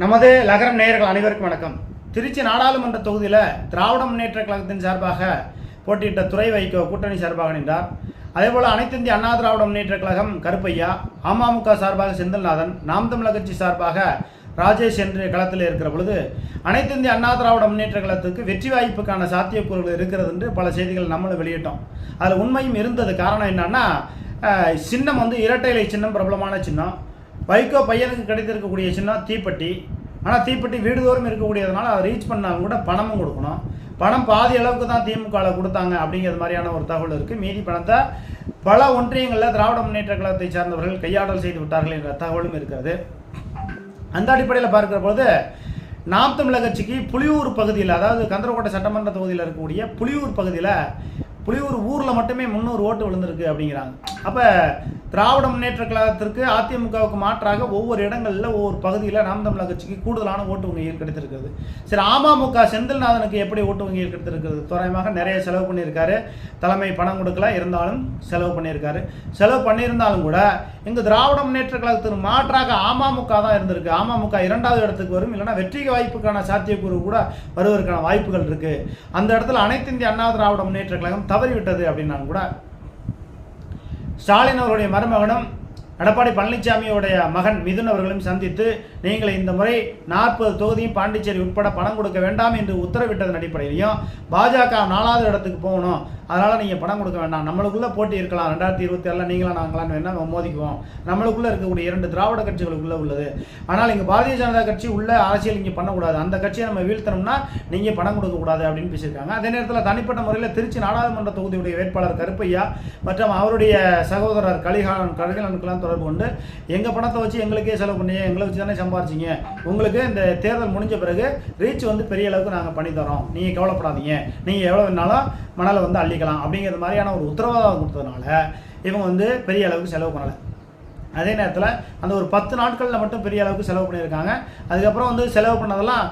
நமது லகரம் நேயர்கள் அனைவருக்கும் வணக்கம். திருச்சி நாடாளுமன்ற தொகுதியில் திராவிட முன்னேற்ற கழகத்தின் சார்பாக போட்டியிட்ட துறை வைகோ கூட்டணி சார்பாக நின்றார். அதேபோல் அனைத்து இந்திய அண்ணா திராவிட முன்னேற்ற கழகம் கருப்பையா அமமுக சார்பாக செந்தில்நாதன் நாம் தமிழர் கட்சி சார்பாக ராஜேஷ் என்று களத்தில் இருக்கிற பொழுது அனைத்து இந்திய அண்ணா திராவிட முன்னேற்ற கழகத்துக்கு வெற்றி வாய்ப்புக்கான சாத்தியக்கூறுகள் இருக்கிறது என்று பல செய்திகள் நம்மளும் வெளியிட்டோம். அதில் உண்மையும் இருந்தது காரணம் என்னன்னா சின்னம் வந்து இரட்டை இலை சின்னம் பிரபலமான சின்னம். வைகோ பையனுக்கு கிடைத்திருக்கக்கூடிய சின்னம் தீப்பெட்டி. ஆனால் தீப்பெட்டி வீடுதோறும் இருக்கக்கூடியதுனால அதை ரீச் பண்ணாலும் கூட பணமும் கொடுக்கணும். பணம் பாதி அளவுக்கு தான் திமுகவில் கொடுத்தாங்க அப்படிங்கிறது மாதிரியான ஒரு தகவல் இருக்குது மீதி பணத்தை பல ஒன்றியங்களில் திராவிட முன்னேற்ற கழகத்தை சார்ந்தவர்கள் கையாடல் செய்து விட்டார்கள் என்ற தகவலும் இருக்கிறது. அந்த அடிப்படையில் பார்க்கிற பொழுது நாம் தமிழக கட்சிக்கு புலியூர் பகுதியில் அதாவது கந்தரக்கோட்டை சட்டமன்ற தொகுதியில் இருக்கக்கூடிய புலியூர் பகுதியில் புலியூர் ஊரில் மட்டுமே முந்நூறு ஓட்டு விழுந்திருக்கு அப்படிங்கிறாங்க. அப்போ திராவிட முன்னேற்ற கழகத்திற்கு அதிமுகவுக்கு மாற்றாக ஒவ்வொரு இடங்களில் ஒவ்வொரு பகுதியில் நாம் தமிழக கட்சிக்கு கூடுதலான ஓட்டு வங்கிகள் கிடைத்திருக்கிறது சரி அமமுக செந்தில்நாதனுக்கு எப்படி ஓட்டு வங்கிகள் கிடைத்திருக்கிறது தோராயமாக நிறைய செலவு பண்ணியிருக்காரு. தலைமை பணம் கொடுக்கல இருந்தாலும் செலவு பண்ணியிருக்காரு. செலவு பண்ணியிருந்தாலும் கூட இங்கு திராவிட முன்னேற்ற கழகத்திற்கு மாற்றாக அமமுக தான் இருந்திருக்கு. அமமுக இரண்டாவது இடத்துக்கு வரும் இல்லைன்னா வெற்றி வாய்ப்புக்கான சாத்தியக்கூறு கூட வருவதற்கான வாய்ப்புகள் இருக்குது அந்த இடத்துல அனைத்து இந்திய அண்ணா திராவிட முன்னேற்ற கழகம் தவறிவிட்டது அப்படின்னாலும் கூட ஸ்டாலின் அவருடைய மருமகனும் எடப்பாடி பழனிசாமியோடைய மகன் மிதுன் அவர்களும் சந்தித்து நீங்கள் இந்த முறை நாற்பது தொகுதியும் பாண்டிச்சேரி உட்பட பணம் கொடுக்க வேண்டாம் என்று உத்தரவிட்டதன் அடிப்படையிலையும் பாஜக நாலாவது இடத்துக்கு போகணும். அதனால் நீங்கள் பணம் கொடுக்க வேண்டாம். நம்மளுக்குள்ளே போட்டி இருக்கலாம். ரெண்டாயிரத்தி இருபத்தி ஏழில் நீங்களாம் நாங்களான்னு வேணால் நம்ம மோதிக்குவோம். நம்மளுக்குள்ளே இருக்கக்கூடிய இரண்டு திராவிட கட்சிகளுக்குள்ளே உள்ளது. ஆனால் இங்கே பாரதிய ஜனதா கட்சி உள்ள அரசியல் இங்கே பண்ணக்கூடாது. அந்த கட்சியை நம்ம வீழ்த்தணும்னா நீங்கள் பணம் கொடுக்கக்கூடாது அப்படின்னு பேசியிருக்காங்க. அதே நேரத்தில் தனிப்பட்ட முறையில் திருச்சி நாடாளுமன்ற தொகுதியுடைய வேட்பாளர் கருப்பையா மற்றும் அவருடைய சகோதரர் கலிகாலன் கலிகாலனுக்கெல்லாம் தொடர்பு கொண்டு எங்கள் பணத்தை வச்சு எங்களுக்கே செலவு பண்ணி எங்களை வச்சு தானே சம்பாரிச்சிங்க. உங்களுக்கு இந்த தேர்தல் முடிஞ்ச பிறகு ரீச் வந்து பெரிய அளவுக்கு நாங்கள் பண்ணி தரோம். நீங்கள் கவலைப்படாதீங்க. நீங்கள் எவ்வளோ வேணாலும் மணலை வந்து அள்ளிக்கலாம் அப்படிங்கிற மாதிரியான ஒரு உத்தரவாதம் கொடுத்ததுனால இவங்க வந்து பெரிய அளவுக்கு செலவு பண்ணலை. அதே நேரத்தில் அந்த ஒரு பத்து நாட்களில் மட்டும் பெரிய அளவுக்கு செலவு பண்ணியிருக்காங்க. அதுக்கப்புறம் வந்து செலவு பண்ணதெல்லாம்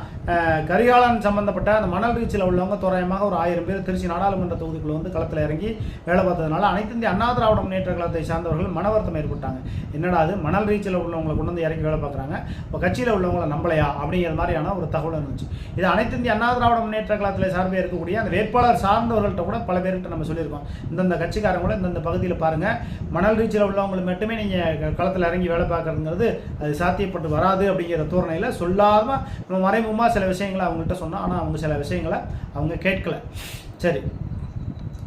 கரிகாலன் சம்பந்தப்பட்ட அந்த மணல் ரீச்சில் உள்ளவங்க தோராயமாக ஒரு ஆயிரம் பேர் திருச்சி நாடாளுமன்ற தொகுதிக்குள்ள வந்து களத்தில் இறங்கி வேலை பார்த்ததுனால அனைத்து இந்திய அண்ணா திராவிட முன்னேற்ற கழகத்தை சார்ந்தவர்கள் மனவருத்தம் ஏற்பட்டாங்க. என்னடா அது? மணல் ரீச்சில் உள்ளவங்களை கொண்டு வந்து இறங்கி வேலை பார்க்குறாங்க. இப்போ கட்சியில் உள்ளவங்களை நம்பலையா? அப்படிங்கிற மாதிரியான ஒரு தகவல் இருந்துச்சு. இது அனைத்து இந்திய அண்ணா திராவிட முன்னேற்ற கழகத்தில் சார்பில் இருக்கக்கூடிய அந்த வேட்பாளர் சார்ந்தவர்கள்ட்ட கூட பல பேர்கிட்ட நம்ம சொல்லியிருக்கோம். இந்தந்த கட்சிக்காரங்க கூட இந்தந்த பகுதியில் பாருங்கள் மணல் ரீச்சில் உள்ளவங்களை மட்டுமே நீங்கள் களத்தில் இறங்கி வேலை பார்க்குறதுங்கிறது அது சாத்தியப்பட்டு வராது அப்படிங்கிற தோரணையில் சொல்லாமல் நம்ம மறைமுகமாக சில விஷயங்களை அவங்கள்ட்ட சொன்னோம் ஆனால் அவங்க சில விஷயங்களை அவங்க கேட்கல. சரி.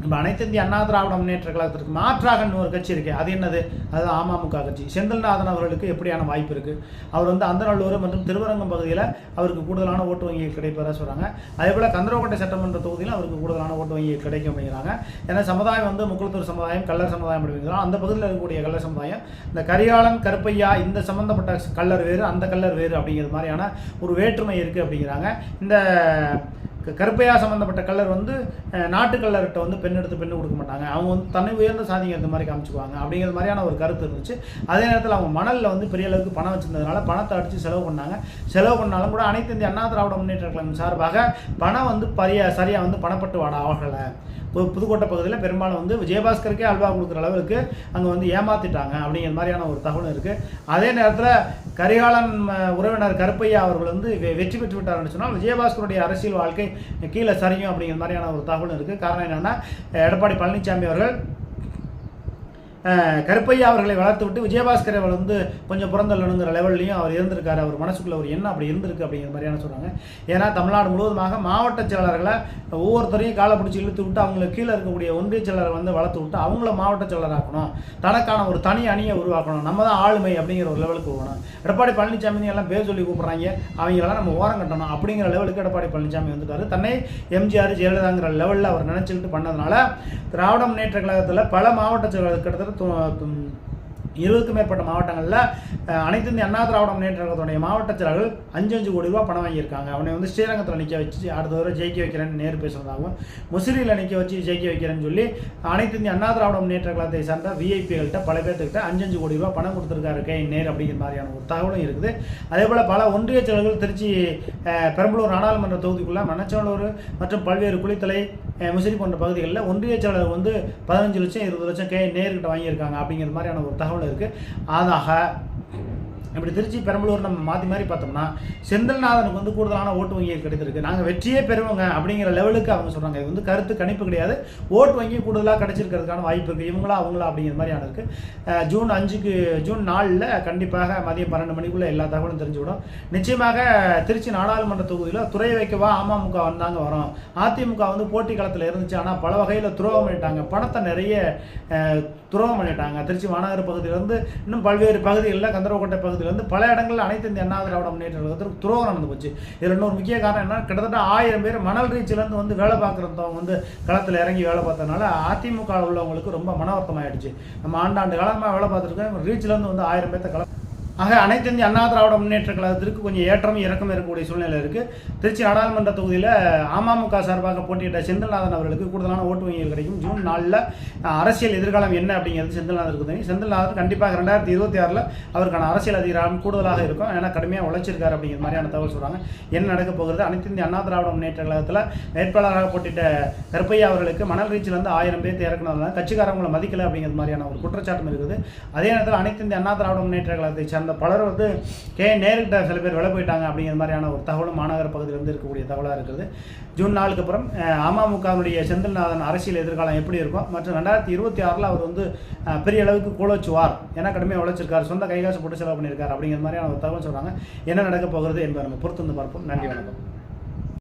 நம்ம அனைத்து இந்திய அண்ணா திராவிட முன்னேற்ற கழகத்திற்கு மாற்றாக இன்னொரு கட்சி இருக்குது அது என்னது? அது அமமுக கட்சி. செந்தில்நாதன் அவர்களுக்கு எப்படியான வாய்ப்பு இருக்குது அவர் வந்து அந்தநல்லூர் மற்றும் திருவரங்கம் பகுதியில் அவருக்கு கூடுதலான ஓட்டு வங்கிகள் கிடைப்பதாக சொல்கிறாங்க அதே போல கந்தரக்கோட்டை சட்டமன்ற தொகுதியில் அவருக்கு கூடுதலான ஓட்டு வங்கிகள் கிடைக்கும் அப்படிங்கிறாங்க ஏன்னா சமுதாயம் வந்து முக்குளத்தூர் சமுதாயம் கல்லர் சமுதாயம் அப்படிங்கிறோம் அந்த பகுதியில் இருக்கக்கூடிய கல்லர் சமுதாயம் இந்த கரிகாலன் கருப்பையா இந்த சம்பந்தப்பட்ட கல்லர் வேறு அந்த கல்லர் வேறு அப்படிங்கிறது மாதிரியான ஒரு வேற்றுமை இருக்குது அப்படிங்கிறாங்க. இந்த க- கருப்பையா சம்மந்தப்பட்ட கல்லர் வந்து நாட்டு கல்லர்கிட்ட வந்து பெண் எடுத்து பெண்ணு கொடுக்க மாட்டாங்க. அவங்க வந்து தன்னை உயர்ந்த சாதிங்க இந்த மாதிரி காமிச்சுக்குவாங்க. அப்படிங்கிற மாதிரியான ஒரு கருத்து இருந்துச்சு. அதே நேரத்தில் அவங்க மணலில் வந்து பெரிய அளவுக்கு பணம் வச்சிருந்ததுனால பணத்தை அடித்து செலவு பண்ணாங்க. செலவு பண்ணாலும் கூட அனைத்து இந்திய அண்ணா திராவிட முன்னேற்ற கழகம் சார்பாக பணம் வந்து பரிய சரியாக வந்து பணப்பட்டு வாட ஆகலை புதுக்கோட்டை பகுதியில் பெரும்பாலும் வந்து விஜயபாஸ்கருக்கே அல்வா கொடுக்குற அளவுக்கு அங்கே வந்து ஏமாத்திட்டாங்க அப்படிங்கிற மாதிரியான ஒரு தகவல் இருக்குது அதே நேரத்தில் கரிகாலன் உறவினர் கருப்பையா அவர்கள் வந்து வெற்றி பெற்று விட்டார்னு சொன்னால் விஜயபாஸ்கருடைய அரசியல் வாழ்க்கை கீழே சரியும் அப்படிங்கிற மாதிரியான ஒரு தகவல் இருக்குது காரணம் என்னென்னா எடப்பாடி பழனிசாமி அவர்கள் கருப்பையா அவர்களை வளர்த்து விட்டு விஜயபாஸ்கர் அவர் வந்து கொஞ்சம் புறந்தள்ளணுங்கிற லெவல்லையும் அவர் இருந்திருக்காரு. அவர் மனசுக்குள்ள ஒரு எண்ணம் அப்படி இருந்திருக்கு அப்படிங்கிற மாதிரியான சொல்கிறாங்க ஏன்னா தமிழ்நாடு முழுவதுமாக மாவட்ட செயலாளர்களை ஒவ்வொருத்தரையும் காலை பிடிச்சி இழுத்து விட்டு அவங்களை கீழே இருக்கக்கூடிய ஒன்றிய செயலரை வந்து வளர்த்து விட்டு அவங்கள மாவட்ட செயலராக்கணும் தனக்கான ஒரு தனி அணியை உருவாக்கணும். நம்ம தான் ஆளுமை அப்படிங்கிற ஒரு லெவலுக்கு போகணும். எடப்பாடி பழனிசாமி எல்லாம் பேர் சொல்லி கூப்பிட்றாங்க. அவங்களெல்லாம் நம்ம ஓரம் கட்டணும் அப்படிங்கிற லெவலுக்கு எடப்பாடி பழனிசாமி வந்துட்டார். தன்னை எம்ஜிஆர் ஜெயலலிதாங்கிற லெவலில் அவர் நினச்சிக்கிட்டு பண்ணதுனால திராவிட முன்னேற்ற கழகத்தில் பல மாவட்ட செயலாளர் கிட்டத்தட்ட Então, tomar, இருபதுக்கும் மேற்பட்ட மாவட்டங்களில் அனைத்து இந்திய அண்ணா திராவிட முன்னேற்ற கழகத்துடைய மாவட்ட செயலாளர்கள் அஞ்சு அஞ்சு கோடி ரூபா பணம் வாங்கியிருக்காங்க. அவனை வந்து ஸ்ரீரங்கத்தில் நிற்க வச்சு அடுத்த தடவை ஜெயிக்க வைக்கிறேன்னு நேரு பேசுகிறதாகவும் முசிறியில் நிற்க வச்சு ஜெயிக்க வைக்கிறேன்னு சொல்லி அனைத்து இந்திய அண்ணா திராவிட முன்னேற்ற கழகத்தை சார்ந்த விஐபிகள்கிட்ட பல பேர்த்துக்கிட்ட அஞ்சு அஞ்சு கோடி ரூபா பணம் கொடுத்துருக்காரு கே. நேர் அப்படிங்கிற மாதிரியான ஒரு தகவலும் இருக்குது. அதே போல் பல ஒன்றிய செயலர்கள் திருச்சி பெரம்பலூர் நாடாளுமன்ற தொகுதிக்குள்ள மணச்சநல்லூர் மற்றும் பல்வேறு குளித்தலை முசிறி போன்ற பகுதிகளில் ஒன்றிய செயலர் வந்து பதினஞ்சு லட்சம் இருபது லட்சம் கே. நேர்கிட்ட வாங்கியிருக்காங்க அப்படிங்கிற மாதிரியான ஒரு தகவல் இருக்குது ஆதாக இப்படி திருச்சி பெரம்பலூர் நம்ம மாற்றி மாதிரி பார்த்தோம்னா செந்தில்நாதனுக்கு வந்து கூடுதலான ஓட்டு வங்கி கிடைத்திருக்கு. நாங்கள் வெற்றியே பெறுவோங்க அப்படிங்கிற லெவலுக்கு அவங்க சொல்கிறாங்க இது வந்து கருத்து கணிப்பு கிடையாது. ஓட்டு வங்கி கூடுதலாக கிடைச்சிருக்கிறதுக்கான வாய்ப்பு இருக்குது இவங்களா அவங்களா அப்படிங்கிற மாதிரியான இருக்குது ஜூன் அஞ்சுக்கு ஜூன் நாலில் கண்டிப்பாக மதியம் பன்னெண்டு மணிக்குள்ளே எல்லா தகவலும் தெரிஞ்சுவிடும் நிச்சயமாக திருச்சி நாடாளுமன்ற தொகுதியில் துறை வைக்கவா அமமுக வந்தாங்க வரோம். அதிமுக வந்து போட்டி களத்தில் இருந்துச்சு. ஆனால் பல வகையில் துரோகம் பண்ணிட்டாங்க. பணத்தை நிறைய துரோகம் பண்ணிட்டாங்க. திருச்சி மாநகர பகுதியிலேருந்து இன்னும் பல்வேறு பகுதிகளில் கந்தரவக்கோட்டை பகுதியிலேருந்து பல இடங்களில் அனைத்து இந்திய அண்ணா திராவிட முன்னேற்ற கழகத்தில் துரோகம் நடந்து போச்சு. இதில் இன்னொரு முக்கிய காரணம் என்ன கிட்டத்தட்ட ஆயிரம் பேர் மணல் ரீச்சிலேருந்து வந்து வேலை பார்க்குறவங்க வந்து களத்தில் இறங்கி வேலை பார்த்ததுனால அதிமுக உள்ளவங்களுக்கு ரொம்ப மன வருத்தமாயிடுச்சு நம்ம ஆண்டாண்டு காலமாக வேலை பார்த்துருக்கோம். ரீச்சிலேருந்து வந்து ஆயிரம் பேர்த்த களம் ஆக அனைத்து இந்திய அண்ணா திராவிட முன்னேற்ற கழகத்திற்கு கொஞ்சம் ஏற்றம் இறக்கம் இருக்கக்கூடிய சூழ்நிலை இருக்குது திருச்சி நாடாளுமன்ற தொகுதியில் அமமுக சார்பாக போட்டியிட்ட செந்தில்நாதன் அவர்களுக்கு கூடுதலான ஓட்டு வங்கிகள் கிடைக்கும். ஜூன் நாலில் அரசியல் எதிர்காலம் என்ன அப்படிங்கிறது செந்தில்நாதனுக்கு தெரியும். செந்தில்நாதன் கண்டிப்பாக ரெண்டாயிரத்தி இருபத்தி ஆறில் அவருக்கான அரசியல் அதிகாரம் கூடுதலாக இருக்கும். ஏன்னா கடுமையாக உழைச்சிருக்காரு அப்படிங்கிற மாதிரியான தகவல் சொல்கிறாங்க என்ன நடக்க போகிறது? அனைத்து இந்திய அண்ணா திராவிட முன்னேற்ற கழகத்தில் வேட்பாளராக போட்டிட்ட கருப்பையா அவர்களுக்கு மணல் ரீச்சிலிருந்து ஆயிரம் பேர் இறக்குனதுனால கட்சிக்காரவங்களை மதிக்கலை அப்படிங்கிற மாதிரியான ஒரு குற்றச்சாட்டும் இருக்குது. அதே நேரத்தில் அனைத்து இந்திய அண்ணா திராவிட முன்னேற்ற கழகத்தை அந்த பலர் வந்து கே நேருக்கிட்ட சில பேர் விலை போயிட்டாங்க அப்படிங்கிற மாதிரியான ஒரு தகவலும் மாநகர பகுதியிலிருந்து இருக்கக்கூடிய தகவலாக இருக்குது. ஜூன் நாளுக்கு அப்புறம் அமமுகவினுடைய செந்தில்நாதன் அரசியல் எதிர்காலம் எப்படி இருக்கும் மற்றும் ரெண்டாயிரத்தி இருபத்தி ஆறில் அவர் வந்து பெரிய அளவுக்கு கோலோச்சுவார் ஏன்னா கடுமையாக உழைச்சிருக்காரு. சொந்த கைகாசு போட்டு செலவு பண்ணியிருக்காரு அப்படிங்கிற மாதிரியான ஒரு தகவல் சொல்கிறாங்க என்ன நடக்க போகிறது என்பதை நம்ம பொறுத்து வந்து பார்ப்போம். நன்றி வணக்கம்.